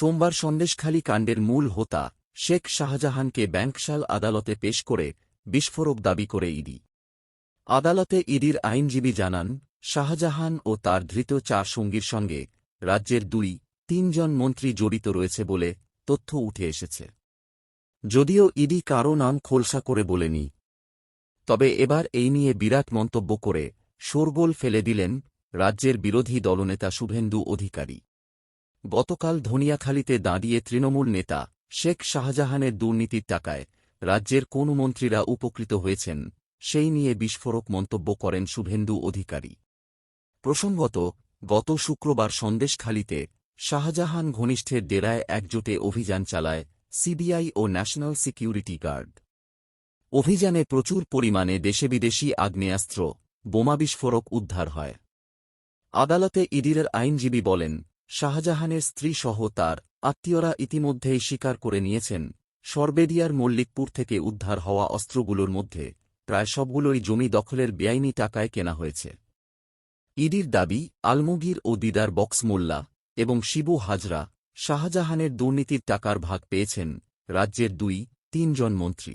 সোমবার সন্দেশখালী কাণ্ডের মূল হোতা শেখ শাহজাহানকে ব্যাংকশাল আদালতে পেশ করে বিস্ফোরক দাবি করে ইডি। আদালতে ইডির আইনজীবী জানান, শাহজাহান ও তার ধৃত চার সঙ্গীর সঙ্গে রাজ্যের দুই, তিনজন মন্ত্রী জড়িত রয়েছে বলে তথ্য উঠে এসেছে। যদিও ইডি কারও নাম খোলসা করে বলেনি। তবে এবার এই নিয়ে বিরাট মন্তব্য করে শোরগোল ফেলে দিলেন রাজ্যের বিরোধী দলনেতা শুভেন্দু অধিকারী। গতকাল ধনিয়াখালীতে দাঁড়িয়ে তৃণমূল নেতা শেখ শাহজাহানের দুর্নীতির টাকায় রাজ্যের কোন মন্ত্রীরা উপকৃত হয়েছেন, সেই নিয়ে বিস্ফোরক মন্তব্য করেন শুভেন্দু অধিকারী। প্রসঙ্গত, গত শুক্রবার সন্দেশখালীতে শাহজাহান ঘনিষ্ঠের ডেরায় একজোটে অভিযান চালায় সিবিআই ও ন্যাশনাল সিকিউরিটি গার্ড। অভিযানে প্রচুর পরিমাণে দেশে বিদেশি আগ্নেয়াস্ত্র, বোমা বিস্ফোরক উদ্ধার হয়। আদালতে ইডিরের আইনজীবী বলেন শাহজাহানের স্ত্রীসহ তার আত্মীয়রা ইতিমধ্যেই স্বীকার করে নিয়েছেন সরবেরিয়ার মল্লিকপুর থেকে উদ্ধার হওয়া অস্ত্রগুলোর মধ্যে প্রায় সবগুলোই জমি দখলের বেআইনি টাকায় কেনা হয়েছে। ইডির দাবি, আলমগীর ও দিদার বক্স মোল্লা এবং শিবু হাজরা শাহজাহানের দুর্নীতির টাকার ভাগ পেয়েছেন রাজ্যের দুই তিনজন মন্ত্রী।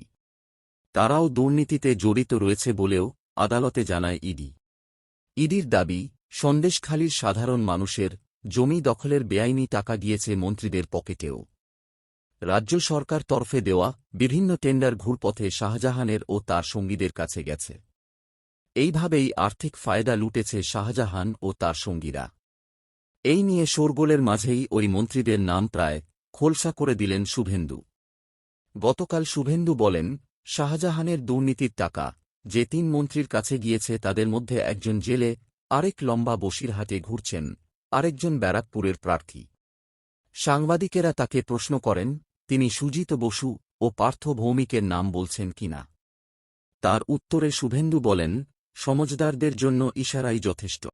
তারাও দুর্নীতিতে জড়িত রয়েছে বলেও আদালতে জানায় ইডি। ইডির দাবি, সন্দেশখালীর সাধারণ মানুষের জমি দখলের বেআইনি টাকা গিয়েছে মন্ত্রীদের পকেটেও। রাজ্য সরকার তরফে দেওয়া বিভিন্ন টেন্ডার ঘুরপথে শাহজাহানের ও তার সঙ্গীদের কাছে গেছে। এইভাবেই আর্থিক ফায়দা লুটেছে শাহজাহান ও তার সঙ্গীরা। এই নিয়ে শোরগোলের মাঝেই ওই মন্ত্রীদের নাম প্রায় খোলসা করে দিলেন শুভেন্দু। গতকাল শুভেন্দু বলেন, শাহজাহানের দুর্নীতির টাকা যে তিন মন্ত্রীর কাছে গিয়েছে তাদের মধ্যে একজন জেলে আরেক লম্বা বসিরহাটে ঘুরছেন আরেকজন ব্যারাকপুরের প্রার্থী। সাংবাদিকেরা তাকে প্রশ্ন করেন, তিনি সুজিত বসু ও পার্থ ভৌমিকের নাম বলছেন কিনা তার উত্তরে শুভেন্দু বলেন সমজদারদের জন্য ইশারাই যথেষ্ট।